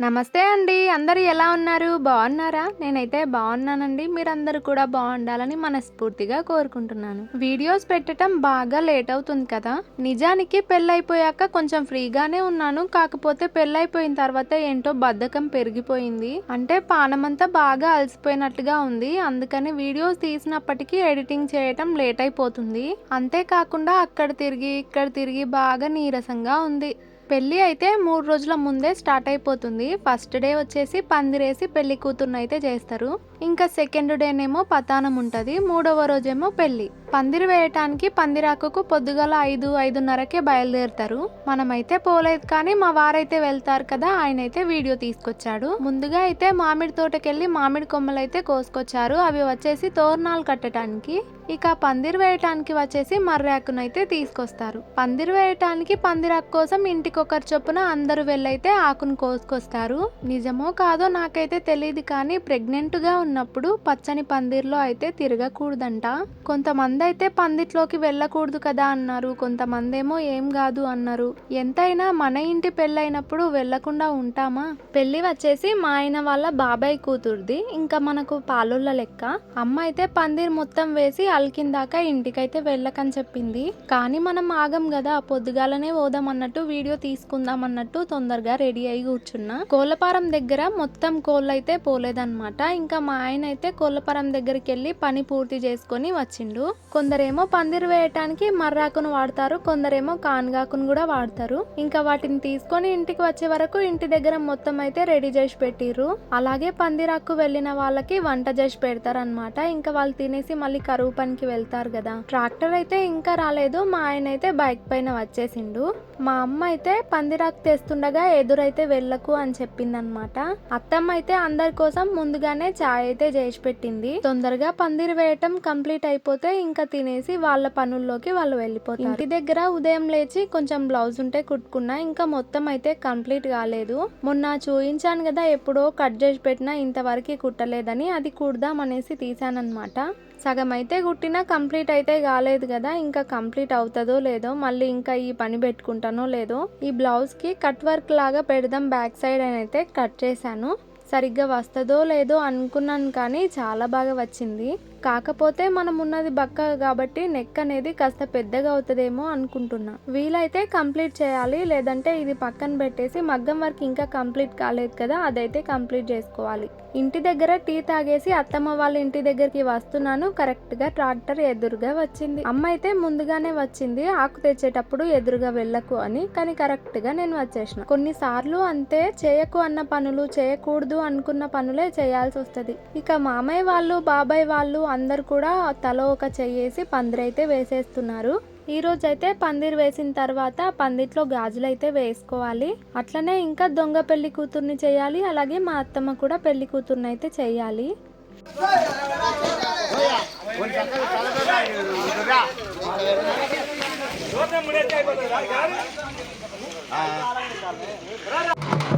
నమస్తే అండి. అందరూ ఎలా ఉన్నారు? బాగున్నారా? నేనైతే బాగున్నానండి. మీరందరూ కూడా బాగుండాలని మనస్ఫూర్తిగా కోరుకుంటున్నాను. వీడియోస్ పెట్టడం బాగా లేట్ అవుతుంది కదా? నిజానికి పెళ్ళైపోయాక కొంచెం ఫ్రీగానే ఉన్నాను. కాకపోతే పెళ్ళైపోయిన తర్వాత ఏంటో బద్ధకం పెరిగిపోయింది. అంటే పానమంతా బాగా అలసిపోయినట్టుగా ఉంది. అందుకని వీడియోస్ తీసినప్పటికీ ఎడిటింగ్ చేయటం లేట్ అయిపోతుంది. అంతేకాకుండా అక్కడ తిరిగి ఇక్కడ తిరిగి బాగా నీరసంగా ఉంది. పెళ్ళి అయితే మూడు రోజుల ముందే స్టార్ట్ అయిపోతుంది. ఫస్ట్ డే వచ్చేసి పందిరేసి పెళ్ళి కూతుర్ని అయితే చేస్తారు. ఇంకా సెకండ్ డేనేమో పతానం ఉంటుంది. మూడవ రోజేమో పెళ్ళి పందిరి వేయటానికి పందిరాకుకు పొద్దుగల ఐదు ఐదున్నరకే బయలుదేరుతారు. మనమైతే పోలేదు కానీ మా వారైతే వెళ్తారు కదా ఆయన అయితే వీడియో తీసుకొచ్చాడు. ముందుగా అయితే మామిడి తోటకెళ్ళి మామిడి కొమ్మలు అయితే కోసుకొచ్చారు. అవి వచ్చేసి తోరణాలు కట్టడానికి ఇక పందిరి వేయటానికి వచ్చేసి మర్రాకును అయితే తీసుకొస్తారు. పందిరి వేయటానికి పందిరాకు కోసం ఇంటికొకరు చొప్పున అందరూ వెళ్ళైతే ఆకును కోసుకొస్తారు. నిజమో కాదో నాకైతే తెలియదు కానీ ప్రెగ్నెంట్గా ఉన్నప్పుడు పచ్చని పందిర్లో అయితే తిరగకూడదంట. కొంతమంది అయితే పందిట్లోకి వెళ్ళకూడదు కదా అన్నారు. కొంతమంది ఏమో ఏం కాదు అన్నారు. ఎంతైనా మన ఇంటి పెళ్ళైనప్పుడు వెళ్ళకుండా ఉంటామా? పెళ్ళి వచ్చేసి మా ఆయన వాళ్ళ బాబాయ్ కూతురుది. ఇంకా మనకు పాలుళ్ళ లెక్క. అమ్మ అయితే పందిర్ మొత్తం వేసి అలికిందాక ఇంటికైతే వెళ్ళకని చెప్పింది. కానీ మనం ఆగం కదా పొద్దుగాలనే పోదాం అన్నట్టు వీడియో తీసుకుందాం అన్నట్టు తొందరగా రెడీ అయి కూర్చున్నా. కోళ్ళపారం దగ్గర మొత్తం కోళ్ళు అయితే పోలేదన్నమాట. ఇంకా మా ఆయన అయితే కోళ్ళపారం దగ్గరికి వెళ్ళి పని పూర్తి చేసుకొని వచ్చిండు. కొందరేమో పందిరి వేయటానికి మర్రాకును వాడతారు కొందరేమో కాన్గాకును కూడా వాడతారు. ఇంకా వాటిని తీసుకొని ఇంటికి వచ్చే వరకు ఇంటి దగ్గర మొత్తం అయితే రెడీ చేసి పెట్టిర్రు. అలాగే పందిరాకు వెళ్ళిన వాళ్ళకి వంట చేసి పెడతారు అనమాట ఇంకా వాళ్ళు తినేసి మళ్ళీ కరువు పనికి వెళ్తారు కదా. ట్రాక్టర్ అయితే ఇంకా రాలేదు మా ఆయన అయితే బైక్ పైన వచ్చేసిండు. మా అమ్మ అయితే పందిరాకు తెస్తుండగా ఎదురైతే వెళ్ళకు అని చెప్పిందనమాట అత్తమ్మ అయితే అందరి కోసం ముందుగానే చాయ్ అయితే చేసి పెట్టింది. తొందరగా పందిరి వేయటం కంప్లీట్ అయిపోతే ఇంకా ఇంకా తినేసి వాళ్ళ పనుల్లోకి వాళ్ళు వెళ్ళిపోతారు. ఇంటి దగ్గర ఉదయం లేచి కొంచెం బ్లౌజ్ ఉంటే కుట్టుకున్నా ఇంకా మొత్తం అయితే కంప్లీట్ కాలేదు. మొన్న చూయించాను కదా ఎప్పుడో కట్ చేసి పెట్టినా ఇంతవరకు కుట్టలేదని అది కుడదాం అనేసి తీసానమాట సగం అయితే కుట్టినా కంప్లీట్ అయితే కాలేదు కదా ఇంకా కంప్లీట్ అవుతుందో లేదో మళ్ళీ ఇంకా ఈ పని పెట్టుకుంటానో లేదో ఈ బ్లౌజ్కి కట్ వర్క్ లాగా పెడదాం బ్యాక్ సైడ్ అని అయితే కట్ చేశాను. సరిగ్గా వస్తుందో లేదో అనుకున్నాను కానీ చాలా బాగా వచ్చింది. కాకపోతే మనం ఉన్నది బక్క కాబట్టి నెక్ అనేది కాస్త పెద్దగా అవుతుందేమో అనుకుంటున్నా. వీలైతే కంప్లీట్ చేయాలి లేదంటే ఇది పక్కన పెట్టేసి మగ్గం వర్క్ ఇంకా కంప్లీట్ కాలేదు కదా అదైతే కంప్లీట్ చేసుకోవాలి. ఇంటి దగ్గర టీ తాగేసి అత్తమ్మ వాళ్ళ ఇంటి దగ్గరికి వస్తున్నాను కరెక్ట్గా ట్రాక్టర్ ఎదురుగా వచ్చింది. అమ్మ అయితే ముందుగానే వచ్చింది ఆకు తెచ్చేటప్పుడు ఎదురుగా వెళ్ళకు అని కానీ కరెక్ట్గా నేను వచ్చేసిన. కొన్నిసార్లు అంతే చేయకు అన్న పనులు చేయకూడదు అనుకున్న పనులే చేయాల్సి వస్తుంది ఇక మామయ్య వాళ్ళు బాబాయ్ వాళ్ళు అందరు కూడా తలో ఒక చెయ్యేసి పందిరైతే వేసేస్తున్నారు. ఈ రోజు అయితే పందిర్ వేసిన తర్వాత పందిట్లో గాజులు అయితే వేసుకోవాలి. అట్లనే ఇంకా దొంగ పెళ్ళి కూతుర్ని చేయాలి. అలాగే మా అత్తమ్మ కూడా పెళ్ళి కూతుర్ని అయితే చేయాలి.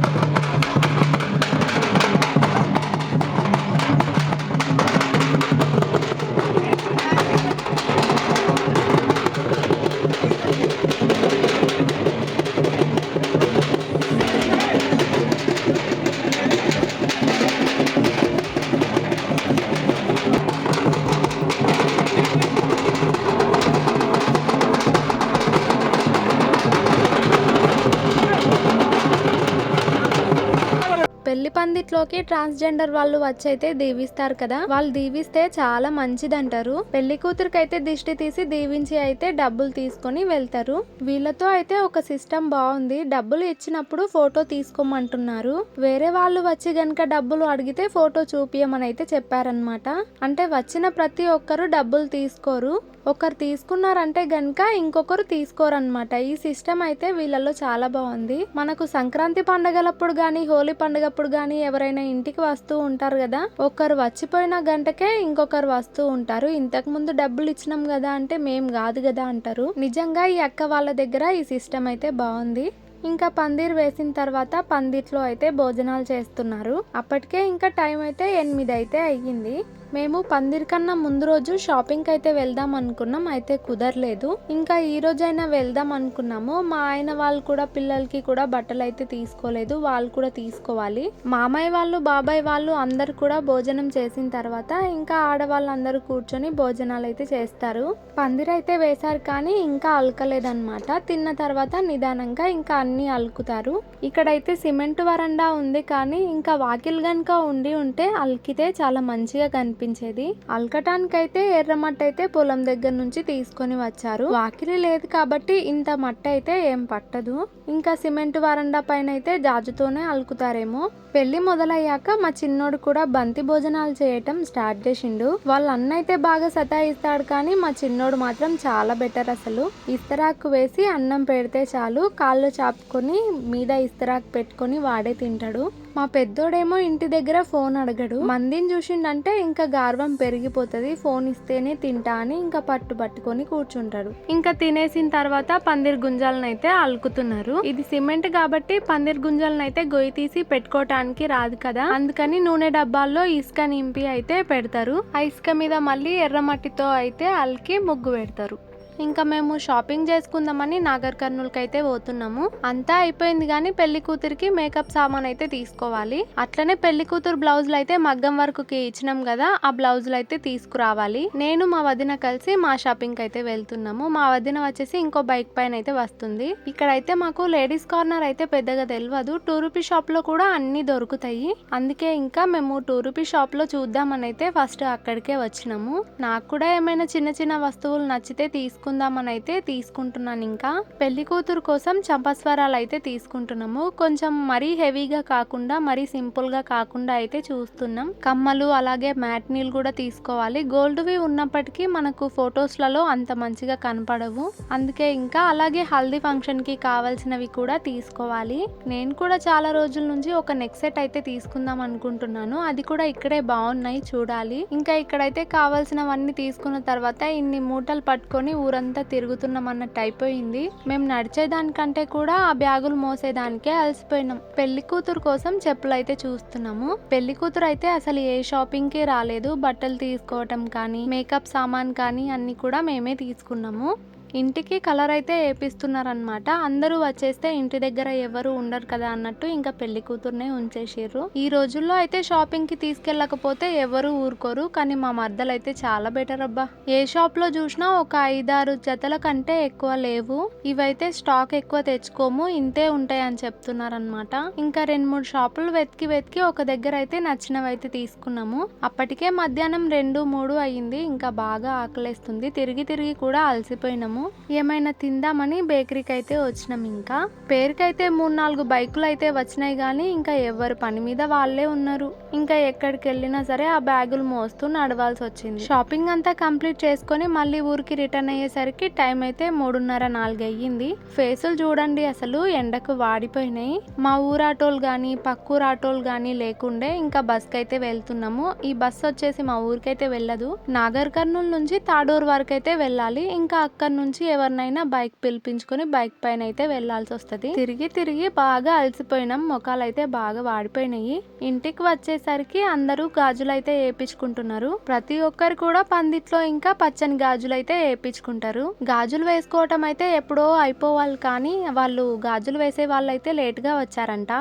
పెళ్ళి పందిట్లోకి ట్రాన్స్జెండర్ వాళ్ళు వచ్చి అయితే దీవిస్తారు కదా. వాళ్ళు దీవిస్తే చాలా మంచిదంటారు. పెళ్ళి కూతురికి అయితే దిష్టి తీసి దీవించి అయితే డబ్బులు తీసుకొని వెళ్తారు. వీళ్ళతో అయితే ఒక సిస్టమ్ బాగుంది. డబ్బులు ఇచ్చినప్పుడు ఫోటో తీసుకోమంటున్నారు. వేరే వాళ్ళు వచ్చి గనక డబ్బులు అడిగితే ఫోటో చూపియమని అయితే చెప్పారనమాట అంటే వచ్చిన ప్రతి ఒక్కరు డబ్బులు తీసుకోరు. ఒకరు తీసుకున్నారంటే గనక ఇంకొకరు తీసుకోరనమాట ఈ సిస్టమ్ అయితే వీళ్ళలో చాలా బాగుంది. మనకు సంక్రాంతి పండగలప్పుడు గానీ హోలీ పండగప్పుడు గానీ ఎవరైనా ఇంటికి వస్తూ ఉంటారు కదా ఒకరు వచ్చిపోయిన గంటకే ఇంకొకరు వస్తూ ఉంటారు. ఇంతకు ముందు డబ్బులు ఇచ్చినాం కదా అంటే మేం కాదు కదా అంటారు. నిజంగా ఈ అక్క వాళ్ళ దగ్గర ఈ సిస్టమ్ అయితే బాగుంది. ఇంకా పందిర్ వేసిన తర్వాత పందిట్లో అయితే భోజనాలు చేస్తున్నారు. అప్పటికే ఇంకా టైం అయితే ఎనిమిది అయితే అయ్యింది. మేము పందిరి కన్నా ముందు రోజు షాపింగ్ అయితే వెళ్దాం అనుకున్నాం అయితే కుదరలేదు. ఇంకా ఈ రోజైనా వెళ్దాం అనుకున్నాము. మా ఆయన వాళ్ళు కూడా పిల్లలకి కూడా బట్టలు అయితే తీసుకోలేదు. వాళ్ళు కూడా తీసుకోవాలి. మామయ్య వాళ్ళు బాబాయ్ వాళ్ళు అందరు కూడా భోజనం చేసిన తర్వాత ఇంకా ఆడవాళ్ళు అందరూ కూర్చొని భోజనాలు అయితే చేస్తారు. పందిరి అయితే వేశారు కానీ ఇంకా అలకలేదన్నమాట. తిన్న తర్వాత నిదానంగా ఇంకా అన్ని అలుకుతారు. ఇక్కడైతే సిమెంట్ వరండా ఉంది కానీ ఇంకా వాకిల్ గనుక ఉండి ఉంటే అలికితే చాలా మంచిగా కనిపి కనిపించేది. అయితే ఎర్ర మట్టి అయితే పొలం దగ్గర నుంచి తీసుకొని వచ్చారు. వాకిలి లేదు కాబట్టి ఇంత మట్టి అయితే ఏం పట్టదు. ఇంకా సిమెంట్ వరండా పైన అయితే జాజుతోనే అలుకుతారేమో. పెళ్ళి మొదలయ్యాక మా చిన్నోడు కూడా బంతి భోజనాలు చేయటం స్టార్ట్ చేసిండు. వాళ్ళ అన్న అయితే బాగా సతాయిస్తాడు కానీ మా చిన్నోడు మాత్రం చాలా బెటర్ అసలు. ఇస్తరాకు వేసి అన్నం పెడితే చాలు. కాళ్ళు చాపుకొని మీద ఇస్తరాకు పెట్టుకొని వాడే తింటాడు. మా పెద్దోడేమో ఇంటి దగ్గర ఫోన్ అడగడు. మందిని చూసిండంటే ఇంకా గార్వం పెరిగిపోతుంది. ఫోన్ ఇస్తేనే తింటా అని ఇంకా పట్టు పట్టుకొని కూర్చుంటాడు. ఇంకా తినేసిన తర్వాత పందిర్ గుంజాలను అయితే అలుకుతున్నారు. ఇది సిమెంట్ కాబట్టి పందిర్ గుంజాలను అయితే గొయ్యి తీసి పెట్టుకోవటానికి రాదు కదా. అందుకని నూనె డబ్బాల్లో ఇసుక నింపి అయితే పెడతారు. ఆ ఇసుక మీద మళ్ళీ ఎర్రమట్టితో అయితే అలికి ముగ్గు పెడతారు. ఇంకా మేము షాపింగ్ చేసుకుందామని నాగర్ కర్నూలుకి అయితే పోతున్నాము. అంతా అయిపోయింది కానీ పెళ్ళి కూతురికి మేకప్ సామాన్ అయితే తీసుకోవాలి. అట్లనే పెళ్ళి కూతురు బ్లౌజులు అయితే మగ్గం వరకుకి ఇచ్చినాం కదా ఆ బ్లౌజులు అయితే తీసుకురావాలి. నేను మా వదిన కలిసి మా షాపింగ్ అయితే వెళ్తున్నాము. మా వదిన వచ్చేసి ఇంకో బైక్ పైన అయితే వస్తుంది. ఇక్కడైతే మాకు లేడీస్ కార్నర్ అయితే పెద్దగా తెలియదు టూ రూపీ షాప్లో కూడా అన్ని దొరుకుతాయి. అందుకే ఇంకా మేము టూ రూపీ షాప్లో చూద్దామని అయితే ఫస్ట్ అక్కడికే వచ్చినాము. నాకు కూడా ఏమైనా చిన్న చిన్న వస్తువులు నచ్చితే తీసుకుందామని అయితే తీసుకుంటున్నాను ఇంకా పెళ్ళి కూతురు కోసం చంపస్వరాలు అయితే తీసుకుంటున్నాము. కొంచెం మరీ హెవీగా కాకుండా మరీ సింపుల్గా కాకుండా అయితే చూస్తున్నాం. కమ్మలు అలాగే మ్యాట్నీలు కూడా తీసుకోవాలి. గోల్డ్వి ఉన్నప్పటికీ మనకు ఫొటోస్లలో అంత మంచిగా కనపడవు. అందుకే ఇంకా అలాగే హల్దీ ఫంక్షన్కి కావాల్సినవి కూడా తీసుకోవాలి. నేను కూడా చాలా రోజుల నుంచి ఒక నెక్ సెట్ అయితే తీసుకుందాం అనుకుంటున్నాను. అది కూడా ఇక్కడే బాగున్నాయి చూడాలి. ఇంకా ఇక్కడైతే కావాల్సినవన్నీ తీసుకున్న తర్వాత ఇన్ని మూటలు పట్టుకొని ఊరంతా తిరుగుతున్నాం అన్నట్టు అయిపోయింది. మేము నడిచేదానికంటే కూడా ఆ బ్యాగులు మోసేదానికే అలసిపోయినాం. పెళ్ళి కూతురు కోసం చెప్పులు అయితే చూస్తున్నాము. పెళ్ళి కూతురు అయితే అసలు ఏ షాపింగ్కి రాలేదు. బట్టలు తీసుకోవటం కానీ మేకప్ సామాన్ కానీ అన్ని కూడా మేమే తీసుకున్నాము. ఇంటికి కలర్ అయితే వేపిస్తున్నారనమాట అందరూ వచ్చేస్తే ఇంటి దగ్గర ఎవరు ఉండరు కదా అన్నట్టు ఇంకా పెళ్ళి కూతుర్నే ఉంచేసిర్రు. ఈ రోజుల్లో అయితే షాపింగ్కి తీసుకెళ్ళకపోతే ఎవరు ఊరుకోరు కానీ మా మర్దలు అయితే చాలా బెటర్ అబ్బా. ఏ షాప్లో చూసినా ఒక ఐదారు జతల కంటే ఎక్కువ లేవు. ఇవైతే స్టాక్ ఎక్కువ తెచ్చుకోము ఇంతే ఉంటాయి అని చెప్తున్నారనమాట ఇంకా రెండు మూడు షాపులు వెతికి వెతికి ఒక దగ్గర అయితే నచ్చినవి అయితే తీసుకున్నాము. అప్పటికే మధ్యాహ్నం రెండు మూడు అయ్యింది. ఇంకా బాగా ఆకలేస్తుంది. తిరిగి తిరిగి కూడా అలసిపోయినాము. ఏమైనా తిందామని బేకరీకి అయితే వచ్చినాం ఇంకా. పేరుకైతే మూడు నాలుగు బైకులు అయితే వచ్చినాయి కానీ ఇంకా ఎవరు పని మీద వాళ్ళే ఉన్నారు. ఇంకా ఎక్కడికి వెళ్ళినా సరే ఆ బ్యాగులు మోస్తూ నడవాల్సి వచ్చింది. షాపింగ్ అంతా కంప్లీట్ చేసుకొని మళ్ళీ ఊరికి రిటర్న్ అయ్యేసరికి టైం అయితే మూడున్నర నాలుగు అయ్యింది. ఫేసులు చూడండి అసలు ఎండకు వాడిపోయినాయి. మా ఊరు ఆటోలు కానీ పక్కూరు ఆటోలు కానీ లేకుండే ఇంకా బస్కి అయితే వెళ్తున్నాము. ఈ బస్ వచ్చేసి మా ఊరికైతే వెళ్ళదు. నాగర్ కర్నూలు నుంచి తాడూరు వరకు అయితే వెళ్ళాలి. ఇంకా అక్కడ నుంచి నుంచి ఎవరినైనా బైక్ పిలిపించుకొని బైక్ పైన అయితే వెళ్ళాల్సి వస్తుంది. తిరిగి తిరిగి బాగా అలసిపోయినాం. మొఖాలు అయితే బాగా వాడిపోయినాయి. ఇంటికి వచ్చేసరికి అందరూ గాజులు అయితే వేపించుకుంటున్నారు ప్రతి ఒక్కరు కూడా పందిట్లో ఇంకా పచ్చని గాజులు అయితే వేపించుకుంటారు గాజులు వేసుకోవటం అయితే ఎప్పుడో అయిపోవాలి కానీ వాళ్ళు గాజులు వేసే వాళ్ళు అయితే లేట్గా వచ్చారంట.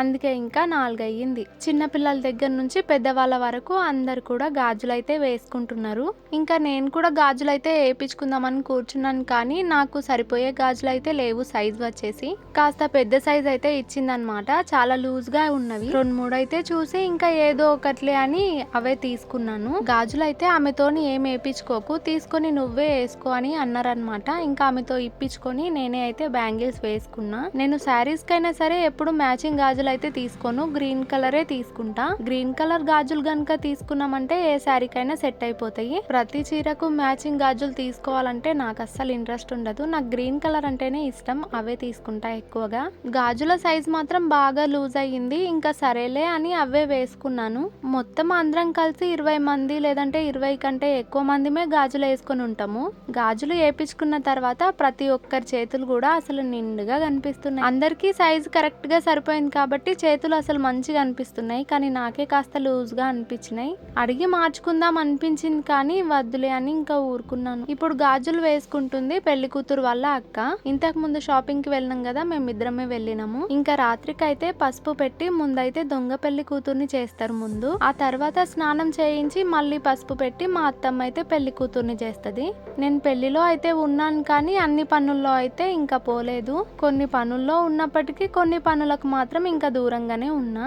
అందుకే ఇంకా నాలుగయ్యింది. చిన్నపిల్లల దగ్గర నుంచి పెద్దవాళ్ళ వరకు అందరు కూడా గాజులు అయితే వేసుకుంటున్నారు. ఇంకా నేను కూడా గాజులు అయితే వేయించుకుందామని కూర్చున్నాను కానీ నాకు సరిపోయే గాజులు అయితే లేవు సైజ్ వచ్చేసి. కాస్త పెద్ద సైజ్ అయితే ఇచ్చిందనమాట చాలా లూజ్గా ఉన్నవి. రెండు మూడు అయితే చూసి ఇంకా ఏదో ఒకట్లే అని అవే తీసుకున్నాను. గాజులు అయితే ఆమెతోని ఏం వేయించుకోకు. తీసుకొని నువ్వే వేసుకో అని అన్నారనమాట ఇంకా ఆమెతో ఇప్పించుకొని నేనే అయితే బ్యాంగిల్స్ వేసుకున్నా. నేను శారీస్ కైనా సరే ఎప్పుడు మ్యాచింగ్ గాజులు అయితే తీసుకోను. గ్రీన్ కలరే తీసుకుంటా. గ్రీన్ కలర్ గాజులు గనుక తీసుకున్నామంటే ఏ శారీకైనా సెట్ అయిపోతాయి. ప్రతి చీరకు మ్యాచింగ్ గాజులు తీసుకోవాలంటే నాకు అస్సలు ఇంట్రెస్ట్ ఉండదు. నాకు గ్రీన్ కలర్ అంటేనే ఇష్టం. అవే తీసుకుంటా ఎక్కువగా. గాజుల సైజ్ మాత్రం బాగా లూజ్ అయ్యింది. ఇంకా సరేలే అని అవే వేసుకున్నాను. మొత్తం అందరం కలిసి ఇరవై మంది లేదంటే ఇరవై కంటే ఎక్కువ మందిమే గాజులు వేసుకొని ఉంటాము. గాజులు వేపించుకున్న తర్వాత ప్రతి ఒక్కరి చేతులు కూడా అసలు నిండుగా కనిపిస్తున్నాయి. అందరికీ సైజ్ కరెక్ట్గా సరిపోయింది కాబట్టి కాబట్టి చేతులు అసలు మంచిగా అనిపిస్తున్నాయి కానీ నాకే కాస్త లూజ్గా అనిపించినాయి. అడిగి మార్చుకుందాం అనిపించింది కానీ వద్దులే అని ఇంకా ఊరుకున్నాను. ఇప్పుడు గాజులు వేసుకుంటుంది పెళ్ళి కూతురు వాళ్ళ అక్క. ఇంతకు ముందు షాపింగ్కి వెళ్ళినాం కదా మేమిద్దరమే వెళ్ళినాము. ఇంకా రాత్రికి అయితే పసుపు పెట్టి ముందైతే దొంగ పెళ్ళి కూతుర్ని చేస్తారు ముందు. ఆ తర్వాత స్నానం చేయించి మళ్ళీ పసుపు పెట్టి మా అత్తమ్మ అయితే పెళ్ళి కూతుర్ని చేస్తుంది. నేను పెళ్ళిలో అయితే ఉన్నాను కానీ అన్ని పనుల్లో అయితే ఇంకా పోలేదు. కొన్ని పనుల్లో ఉన్నప్పటికీ కొన్ని పనులకు మాత్రం ఇంకా దూరంగానే ఉన్నా.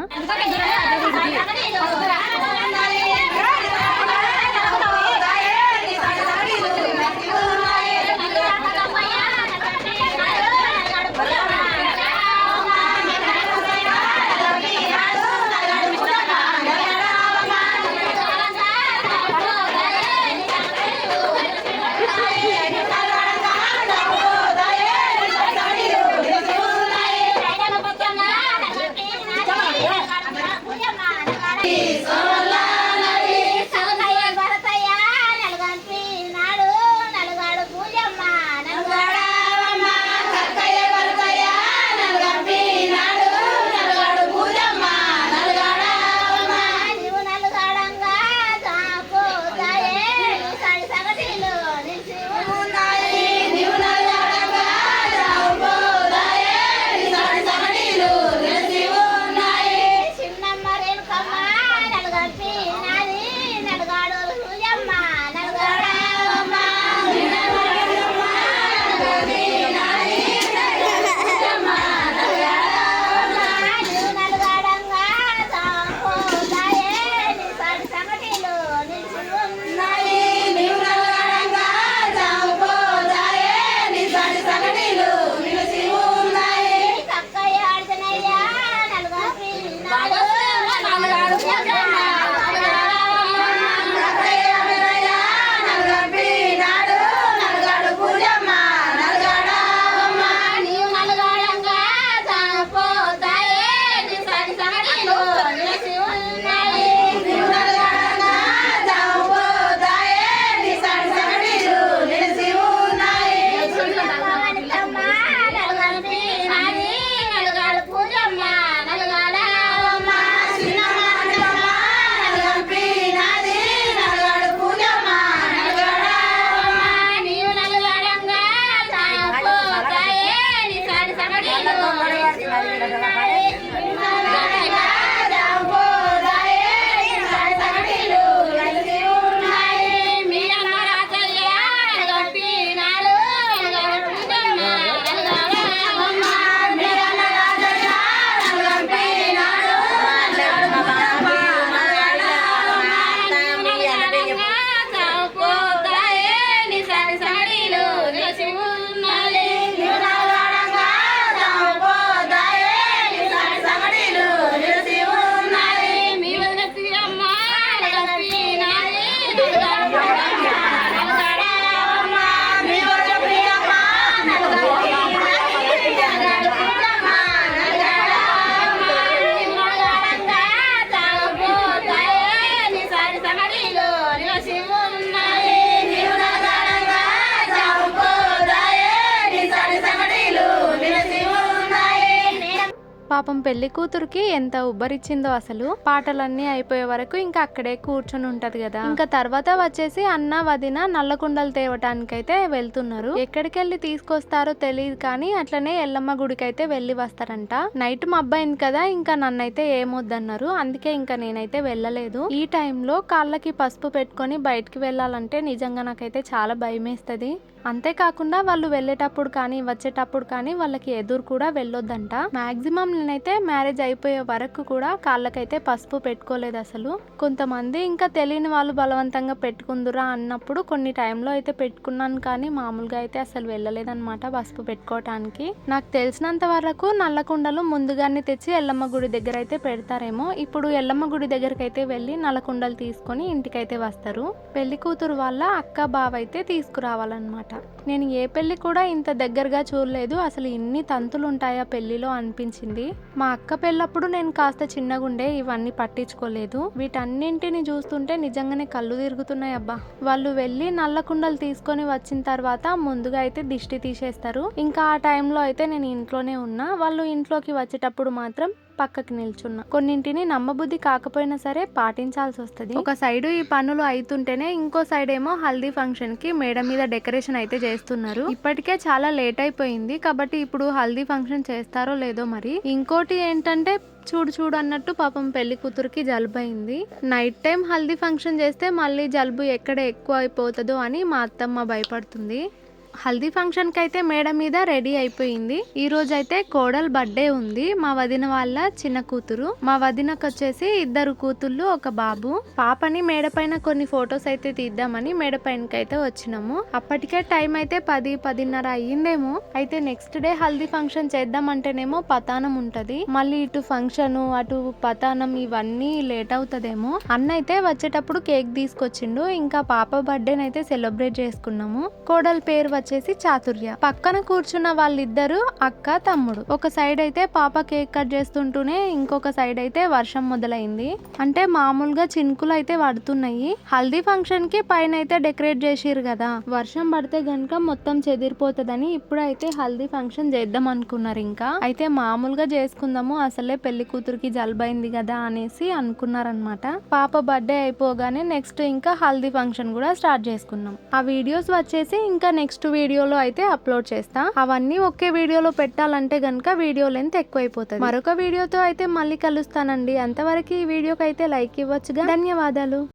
పాపం పెళ్ళి కూతురుకి ఎంత ఉబ్బరిచ్చిందో అసలు. పాటలన్నీ అయిపోయే వరకు ఇంకా అక్కడే కూర్చొని ఉంటది కదా. ఇంకా తర్వాత వచ్చేసి అన్న వదిన నల్లకుండలు తేవటానికైతే వెళ్తున్నారు. ఎక్కడికి వెళ్ళి తీసుకొస్తారో తెలియదు కానీ అట్లనే ఎల్లమ్మ గుడికి అయితే వెళ్ళి వస్తారంట. నైట్ మబ్బైంది కదా ఇంకా నన్నైతే ఏమొద్దన్నారు. అందుకే ఇంకా నేనైతే వెళ్ళలేదు. ఈ టైంలో కాళ్ళకి పసుపు పెట్టుకొని బయటికి వెళ్ళాలంటే నిజంగా నాకైతే చాలా భయమేస్తుంది. అంతేకాకుండా వాళ్ళు వెళ్ళేటప్పుడు కానీ వచ్చేటప్పుడు కానీ వాళ్ళకి ఎదురు కూడా వెళ్ళొద్దంట. మాక్సిమం నేనైతే మ్యారేజ్ అయిపోయే వరకు కూడా కాళ్ళకైతే పసుపు పెట్టుకోలేదు అసలు. కొంతమంది ఇంకా తెలియని వాళ్ళు బలవంతంగా పెట్టుకుందురా అన్నప్పుడు కొన్ని టైంలో అయితే పెట్టుకున్నాను కానీ మామూలుగా అయితే అసలు వెళ్ళలేదన్నమాట పసుపు పెట్టుకోవటానికి. నాకు తెలిసినంత వరకు నల్ల కుండలు ముందుగానే తెచ్చి ఎల్లమ్మ గుడి దగ్గర అయితే పెడతారేమో. ఇప్పుడు ఎల్లమ్మ గుడి దగ్గరికి అయితే వెళ్ళి నల్ల కుండలు తీసుకొని ఇంటికైతే వస్తారు. పెళ్ళి కూతురు వాళ్ళ అక్క బావ అయితే తీసుకురావాలన్నమాట. నేను ఏ పెళ్ళి కూడా ఇంత దగ్గరగా చూడలేదు. అసలు ఇన్ని తంతులు ఉంటాయా పెళ్ళిలో అనిపించింది. మా అక్క పెళ్ళప్పుడు నేను కాస్త చిన్నగుండే ఇవన్నీ పట్టించుకోలేదు. వీటన్నింటిని చూస్తుంటే నిజంగానే కళ్ళు తిరుగుతున్నాయి అబ్బా. వాళ్ళు వెళ్ళి నల్ల కుండలు తీసుకొని వచ్చిన తర్వాత ముందుగా అయితే దిష్టి తీసేస్తారు. ఇంకా ఆ టైంలో అయితే నేను ఇంట్లోనే ఉన్నా. వాళ్ళు ఇంట్లోకి వచ్చేటప్పుడు మాత్రం పక్కకి నిల్చున్నా. కొన్నింటిని నమ్మబుద్ధి కాకపోయినా సరే పాటించాల్సి వస్తుంది. ఒక సైడ్ ఈ పనులు అవుతుంటేనే ఇంకో సైడ్ ఏమో హల్దీ ఫంక్షన్కి మేడ మీద డెకరేషన్ అయితే చేస్తున్నారు. ఇప్పటికే చాలా లేట్ అయిపోయింది. కాబట్టి ఇప్పుడు హల్దీ ఫంక్షన్ చేస్తారో లేదో మరి. ఇంకోటి ఏంటంటే చూడు చూడు అన్నట్టు పాపం పెళ్ళి కూతురికి జలుబు అయింది. నైట్ టైం హల్దీ ఫంక్షన్ చేస్తే మళ్ళీ జలుబు ఎక్కడ ఎక్కువ అయిపోతుందో అని మా అత్తమ్మ భయపడుతుంది. హల్దీ ఫంక్షన్కి అయితే మేడ మీద రెడీ అయిపోయింది. ఈ రోజు అయితే కోడల్ బర్త్డే ఉంది. మా వదిన వాళ్ళ చిన్న కూతురు. మా వదినకు వచ్చేసి ఇద్దరు కూతుళ్ళు ఒక బాబు. పాపని మేడ పైన కొన్ని ఫొటోస్ అయితే తీద్దామని మేడ పైనకి అయితే వచ్చినాము. అప్పటికే టైం అయితే పది పదిన్నర అయ్యిందేమో. అయితే నెక్స్ట్ డే హల్దీ ఫంక్షన్ చేద్దామంటేనేమో పతానం ఉంటది. మళ్ళీ ఇటు ఫంక్షన్ అటు పతానం ఇవన్నీ లేట్ అవుతుందేమో. అన్న అయితే వచ్చేటప్పుడు కేక్ తీసుకొచ్చిండు. ఇంకా పాప బర్త్డేనైతే సెలబ్రేట్ చేసుకున్నాము. కోడల్ పేరు వచ్చి వచ్చేసి చాతుర్య. పక్కన కూర్చున్న వాళ్ళిద్దరు అక్క తమ్ముడు. ఒక సైడ్ అయితే పాప కేక్ కట్ చేస్తుంటూనే ఇంకొక సైడ్ అయితే వర్షం మొదలైంది. అంటే మామూలుగా చినుకులు అయితే పడుతున్నాయి. హల్దీ ఫంక్షన్కి పైన అయితే డెకరేట్ చేసిరు కదా. వర్షం పడితే గనుక మొత్తం చెదిరిపోతుందని ఇప్పుడైతే హల్దీ ఫంక్షన్ చేద్దాం అనుకున్నారు ఇంకా. అయితే మామూలుగా చేసుకుందాము అసలే పెళ్ళి కూతురికి జలుబైంది కదా అనేసి అనుకున్నారనమాట పాప బర్త్డే అయిపోగానే నెక్స్ట్ ఇంకా హల్దీ ఫంక్షన్ కూడా స్టార్ట్ చేసుకున్నాం ఆ వీడియోస్ వచ్చేసి ఇంకా నెక్స్ట్ వీడియోలో అయితే అప్లోడ్ చేస్తా. అవన్నీ ఒకే వీడియోలో పెట్టాలంటే గనక వీడియో లెంత్ ఎక్కువైపోతుంది. మరొక వీడియోతో అయితే మళ్ళీ కలుస్తానండి. అంతవరకు ఈ వీడియోకి అయితే లైక్ ఇవ్వచ్చుగా. ధన్యవాదాలు.